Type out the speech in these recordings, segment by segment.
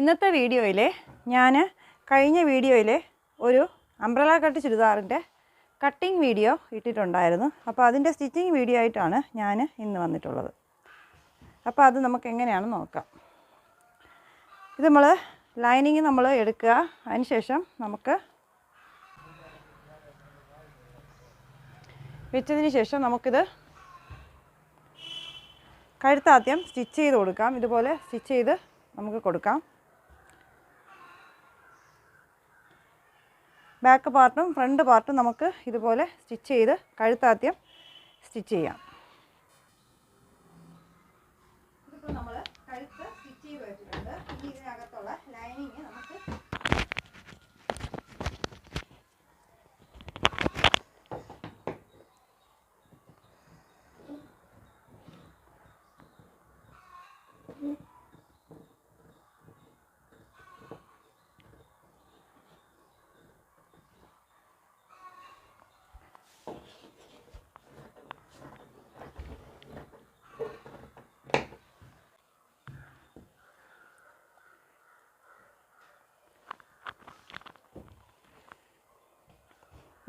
ഇന്നത്തെ വീഡിയോയിൽ ഞാൻ കഴിഞ്ഞ വീഡിയോയിൽ ഒരു അംബ്രല കട്ട് ചുരിദാറിന്റെ കട്ടിങ് വീഡിയോ ഇട്ടിട്ടുണ്ടായിരുന്നു. അപ്പോൾ അതിന്റെ സ്റ്റിച്ചിങ് വീഡിയോ ആയിട്ടാണ് ഞാൻ ഇന്ന് വന്നിട്ടുള്ളത്. അപ്പോൾ അത് നമുക്ക് എങ്ങനെയാണ് നോക്കാം. ഇത് നമ്മൾ ലൈനിങ് നമ്മൾ എടുക്കുക. അതിനുശേഷം നമുക്ക് വെച്ചതിന് ശേഷം നമുക്കിത് കഴുത്താദ്യം സ്റ്റിച്ച് ചെയ്ത് കൊടുക്കാം. ഇതുപോലെ സ്റ്റിച്ച് ചെയ്ത് നമുക്ക് കൊടുക്കാം. ബാക്ക് പാർട്ടും ഫ്രണ്ട് പാർട്ടും നമുക്ക് ഇതുപോലെ സ്റ്റിച്ച് ചെയ്ത് കഴുത്താദ്യം സ്റ്റിച്ച് ചെയ്യാം.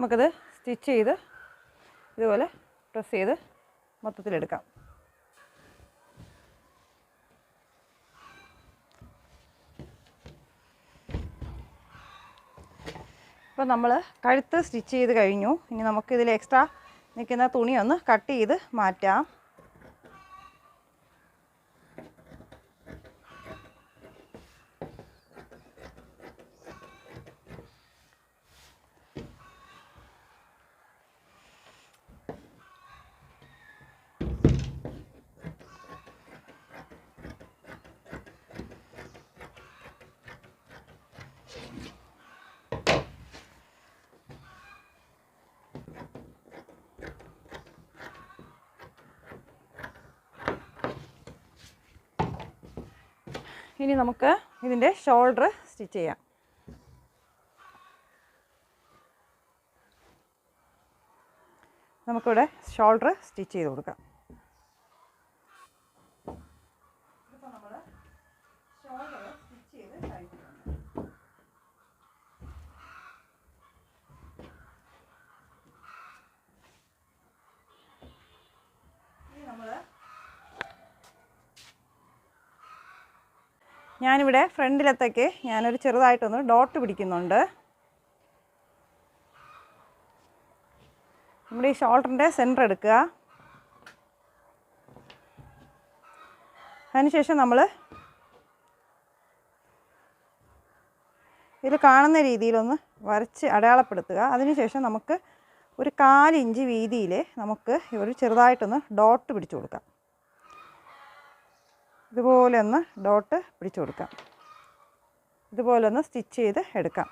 നമുക്കത് സ്റ്റിച്ച് ചെയ്ത് ഇതുപോലെ പ്രസ് ചെയ്ത് മൊത്തത്തിലെടുക്കാം. ഇപ്പം നമ്മൾ കഴുത്ത് സ്റ്റിച്ച് ചെയ്ത് കഴിഞ്ഞു. ഇനി നമുക്കിതിൽ എക്സ്ട്രാ നിൽക്കുന്ന തുണി ഒന്ന് കട്ട് ചെയ്ത് മാറ്റാം. ഇനി നമുക്ക് ഇതിന്റെ ഷോൾഡർ സ്റ്റിച്ച് ചെയ്യാം. നമുക്കിവിടെ ഷോൾഡർ സ്റ്റിച്ച് ചെയ്ത് കൊടുക്കാം. ഞാനിവിടെ ഫ്രണ്ടിലത്തേക്ക് ഞാനൊരു ചെറുതായിട്ടൊന്ന് ഡോട്ട് പിടിക്കുന്നുണ്ട്. നമ്മുടെ ഈ ഷോൾഡറിന്റെ സെന്റർ എടുക്കുക. അതിനുശേഷം നമ്മൾ ഇതിൽ കാണുന്ന രീതിയിലൊന്ന് വരച്ച് അടയാളപ്പെടുത്തുക. അതിനുശേഷം നമുക്ക് ഒരു കാലിഞ്ച് വീതിയിൽ നമുക്ക് ഒരു ചെറുതായിട്ടൊന്ന് ഡോട്ട് പിടിച്ചു കൊടുക്കാം. ഇതുപോലെ ഒന്ന് ഡോട്ട് പിടിച്ചു കൊടുക്കാം. ഇതുപോലെ ഒന്ന് സ്റ്റിച്ച് ചെയ്ത് എടുക്കാം.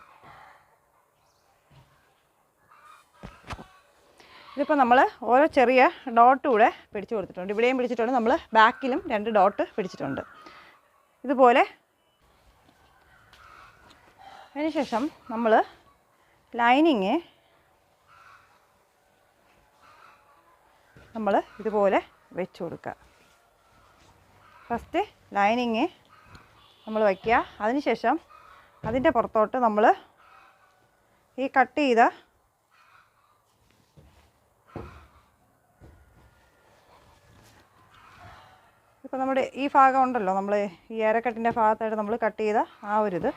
ഇതിപ്പോൾ നമ്മൾ ഓരോ ചെറിയ ഡോട്ട് കൂടെ പിടിച്ചു കൊടുത്തിട്ടുണ്ട്. ഇവിടെയും പിടിച്ചിട്ടുണ്ട്. നമ്മൾ ബാക്കിലും രണ്ട് ഡോട്ട് പിടിച്ചിട്ടുണ്ട്. ഇതുപോലെ അതിനുശേഷം നമ്മൾ ലൈനിങ് നമ്മൾ ഇതുപോലെ വെച്ച് കൊടുക്കുക ഫസ്റ്റ് ലൈനിങ് നമ്മൾ വയ്ക്കുക. അതിനുശേഷം അതിന്റെ പുറത്തോട്ട് നമ്മൾ ഈ കട്ട് ചെയ്ത ഇപ്പോൾ നമ്മുടെ ഈ ഭാഗം ഉണ്ടല്ലോ നമ്മൾ ഈ ഏരക്കെട്ടിന്റെ ഭാഗത്തായിട്ട് നമ്മൾ കട്ട് ചെയ്ത ആ ഒരു ഇത്.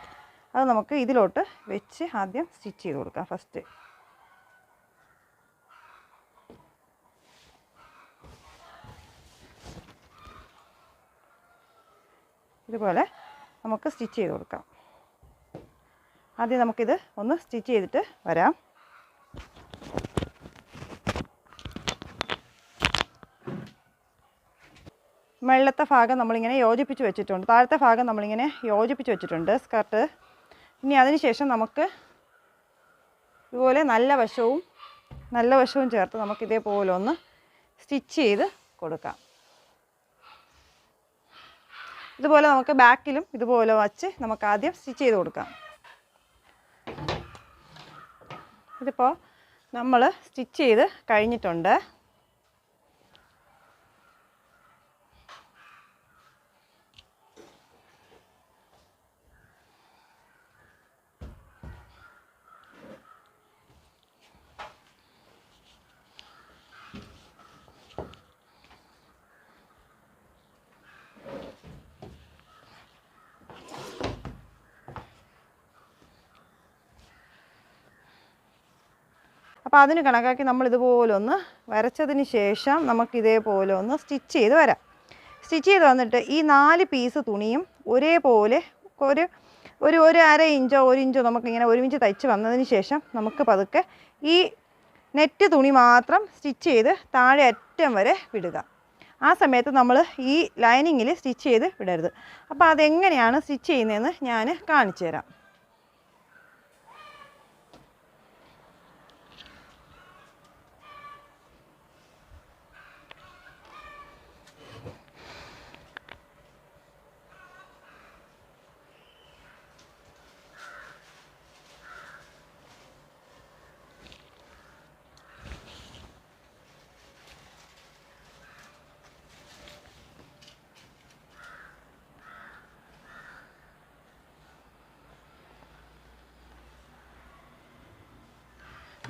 അത് നമുക്ക് ഇതിലോട്ട് വെച്ച് ആദ്യം സ്റ്റിച്ച് ചെയ്ത് കൊടുക്കാം ഫസ്റ്റ്. ഇതുപോലെ നമുക്ക് സ്റ്റിച്ച് ചെയ്ത് കൊടുക്കാം. ആദ്യം നമുക്കിത് ഒന്ന് സ്റ്റിച്ച് ചെയ്തിട്ട് വരാം. മുകളിലത്തെ ഭാഗം നമ്മളിങ്ങനെ യോജിപ്പിച്ച് വെച്ചിട്ടുണ്ട്. താഴത്തെ ഭാഗം നമ്മളിങ്ങനെ യോജിപ്പിച്ച് വെച്ചിട്ടുണ്ട് സ്കർട്ട്. ഇനി അതിനുശേഷം നമുക്ക് ഇതുപോലെ നല്ല വശവും നല്ല വശവും ചേർത്ത് നമുക്ക് ഒന്ന് സ്റ്റിച്ച് ചെയ്ത് കൊടുക്കാം. ഇതുപോലെ നമുക്ക് ബാക്കിലും ഇതുപോലെ വച്ച് നമുക്ക് ആദ്യം സ്റ്റിച്ച് ചെയ്ത് കൊടുക്കാം. ഇതിപ്പോൾ നമ്മൾ സ്റ്റിച്ച് ചെയ്ത് കഴിഞ്ഞിട്ടുണ്ട്. അപ്പോൾ അതിന് കണക്കാക്കി നമ്മൾ ഇതുപോലെ ഒന്ന് വരച്ചതിന് ശേഷം നമുക്ക് ഇതേപോലെ ഒന്ന് സ്റ്റിച്ച് ചെയ്ത് വരാം. സ്റ്റിച്ച് ചെയ്ത് വന്നിട്ട് ഈ നാല് പീസ് തുണിയും ഒരേപോലെ ഒരു ഒരു ഒരു അര ഇഞ്ചോ ഒരു ഇഞ്ചോ നമുക്കിങ്ങനെ ഒരുമിച്ച് തയ്ച്ച് വന്നതിന് ശേഷം നമുക്ക് പതുക്കെ ഈ നെറ്റ് തുണി മാത്രം സ്റ്റിച്ച് ചെയ്ത് താഴെ അറ്റം വരെ വിടുക. ആ സമയത്ത് നമ്മൾ ഈ ലൈനിങ്ങിൽ സ്റ്റിച്ച് ചെയ്ത് വിടരുത്. അപ്പോൾ അതെങ്ങനെയാണ് സ്റ്റിച്ച് ചെയ്യുന്നതെന്ന് ഞാൻ കാണിച്ചു തരാം.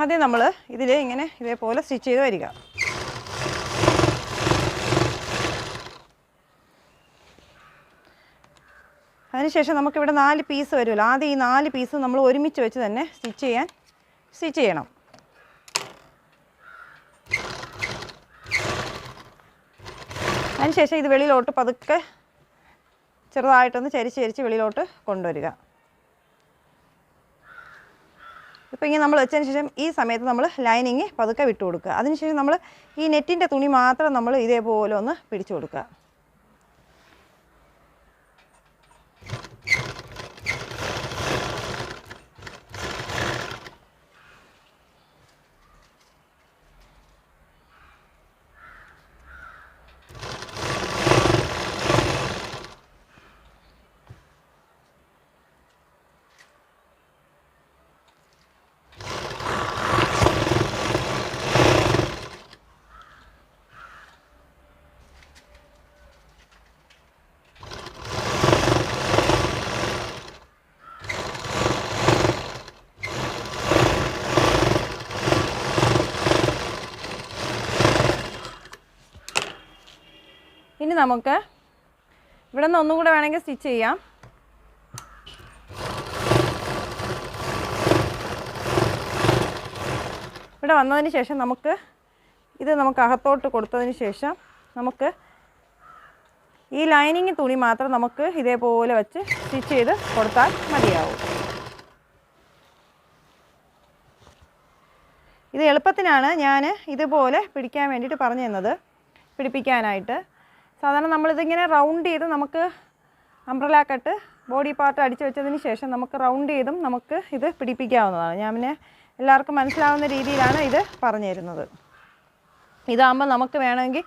ആദ്യം നമ്മൾ ഇതിൽ ഇങ്ങനെ ഇതേപോലെ സ്റ്റിച്ച് ചെയ്ത് വരിക. അതിനുശേഷം നമുക്കിവിടെ നാല് പീസ് വരുമല്ലോ. ആദ്യം ഈ നാല് പീസ് നമ്മൾ ഒരുമിച്ച് വെച്ച് തന്നെ സ്റ്റിച്ച് ചെയ്യാൻ സ്റ്റിച്ച് ചെയ്യണം. അതിനുശേഷം ഇത് വെളിയിലോട്ട് പതുക്കെ ചെറുതായിട്ടൊന്ന് ചരിച്ച് ചരിച്ച് വെളിയിലോട്ട് കൊണ്ടുവരിക. ഇപ്പോൾ ഇങ്ങനെ നമ്മൾ വെച്ചതിന് ശേഷം ഈ സമയത്ത് നമ്മൾ ലൈനിങ് പതുക്കെ വിട്ടുകൊടുക്കുക. അതിനുശേഷം നമ്മൾ ഈ നെറ്റിന്റെ തുണി മാത്രം നമ്മൾ ഇതേപോലെ ഒന്ന് പിടിച്ചു കൊടുക്കുക ഇനി നമുക്ക് ഇവിടെ നിന്ന് ഒന്നും കൂടെ വേണമെങ്കിൽ സ്റ്റിച്ച് ചെയ്യാം. ഇവിടെ വന്നതിന് ശേഷം നമുക്ക് ഇത് നമുക്ക് അകത്തോട്ട് കൊടുത്തതിന് ശേഷം നമുക്ക് ഈ ലൈനിങ് തുണി മാത്രം നമുക്ക് ഇതേപോലെ വെച്ച് സ്റ്റിച്ച് ചെയ്ത് കൊടുത്താൽ മതിയാവും. ഇത് എളുപ്പത്തിനാണ് ഞാൻ ഇതുപോലെ പിടിക്കാൻ വേണ്ടിയിട്ട് പറഞ്ഞു തന്നത്. പിടിപ്പിക്കാനായിട്ട്. സാധാരണ നമ്മളിതിങ്ങനെ റൗണ്ട് ചെയ്ത് നമുക്ക് അംബ്രല കട്ട് ബോഡി പാർട്ട് അടിച്ചു വെച്ചതിന് ശേഷം നമുക്ക് റൗണ്ട് ചെയ്തും നമുക്ക് ഇത് പിടിപ്പിക്കാവുന്നതാണ്. ഞാൻ പിന്നെ എല്ലാവർക്കും മനസ്സിലാവുന്ന രീതിയിലാണ് ഇത് പറഞ്ഞു തരുന്നത് ഇതാകുമ്പോൾ നമുക്ക് വേണമെങ്കിൽ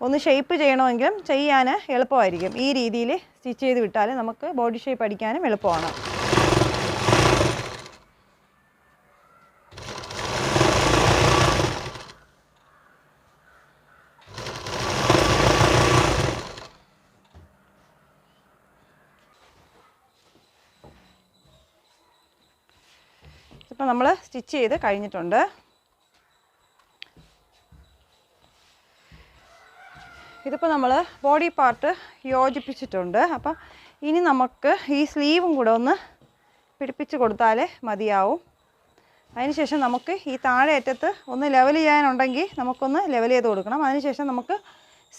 ഒന്ന് ഷേപ്പ് ചെയ്യണമെങ്കിലും ചെയ്യാൻ എളുപ്പമായിരിക്കും. ഈ രീതിയിൽ സ്റ്റിച്ച് ചെയ്ത് വിട്ടാൽ നമുക്ക് ബോഡി ഷേപ്പ് അടിക്കാനും എളുപ്പമാണ്. ഇപ്പം നമ്മൾ സ്റ്റിച്ച് ചെയ്ത് കഴിഞ്ഞിട്ടുണ്ട്. ഇതിപ്പോൾ നമ്മൾ ബോഡി പാർട്ട് യോജിപ്പിച്ചിട്ടുണ്ട്. അപ്പം ഇനി നമുക്ക് ഈ സ്ലീവും കൂടെ ഒന്ന് പിടിപ്പിച്ച് കൊടുത്താലേ മതിയാവും. അതിനുശേഷം നമുക്ക് ഈ താഴെ അറ്റത്ത് ഒന്ന് ലെവൽ ചെയ്യാനുണ്ടെങ്കിൽ നമുക്കൊന്ന് ലെവൽ ചെയ്ത് കൊടുക്കണം. അതിനുശേഷം നമുക്ക്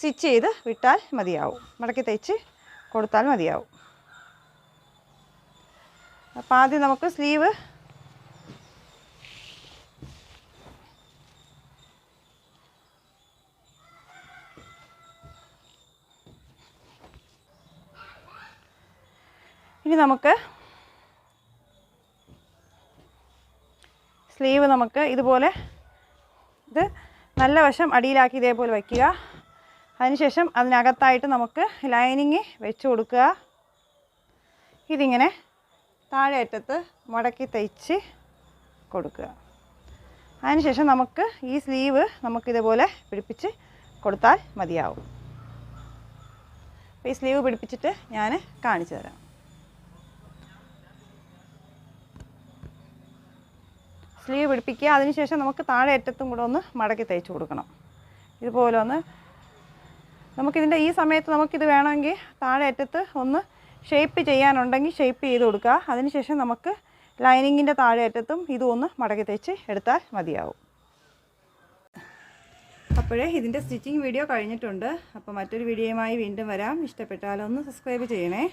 സ്റ്റിച്ച് ചെയ്ത് വിട്ടാൽ മതിയാവും. മടക്കി തയ്ച്ച് കൊടുത്താൽ മതിയാവും. അപ്പോൾ ആദ്യം നമുക്ക് സ്ലീവ് ഇനി നമുക്ക് സ്ലീവ് നമുക്ക് ഇതുപോലെ ഇത് നല്ല വശം അടിയിലാക്കി ഇതേപോലെ വയ്ക്കുക. അതിനുശേഷം അതിനകത്തായിട്ട് നമുക്ക് ലൈനിങ് വെച്ച് കൊടുക്കുക. ഇതിങ്ങനെ താഴെ അറ്റത്ത് മുടക്കി തയ്ച്ച് കൊടുക്കുക. അതിനുശേഷം നമുക്ക് ഈ സ്ലീവ് നമുക്കിതുപോലെ പിടിപ്പിച്ച് കൊടുത്താൽ മതിയാവും. അപ്പോൾ ഈ സ്ലീവ് പിടിപ്പിച്ചിട്ട് ഞാൻ കാണിച്ചു തരാം. സ്ലീവ് പിടിപ്പിക്കുക അതിനുശേഷം നമുക്ക് താഴെ അറ്റത്തും കൂടെ ഒന്ന് മടക്കി തയ്ച്ചു കൊടുക്കണം. ഇതുപോലെ ഒന്ന് നമുക്കിതിന്റെ ഈ സമയത്ത് നമുക്കിത് വേണമെങ്കിൽ താഴെ അറ്റത്ത് ഒന്ന് ഷേപ്പ് ചെയ്യാനുണ്ടെങ്കിൽ ഷേപ്പ് ചെയ്ത് കൊടുക്കുക. അതിനുശേഷം നമുക്ക് ലൈനിങ്ങിന്റെ താഴെ അറ്റത്തും ഇതും ഒന്ന് മടക്കി തയ്ച്ച് എടുത്താൽ മതിയാവും. അപ്പോഴേ ഇതിന്റെ സ്റ്റിച്ചിങ് വീഡിയോ കഴിഞ്ഞിട്ടുണ്ട്. അപ്പോൾ മറ്റൊരു വീഡിയോയുമായി വീണ്ടും വരാം. ഇഷ്ടപ്പെട്ടാലൊന്ന് സബ്സ്ക്രൈബ് ചെയ്യണേ.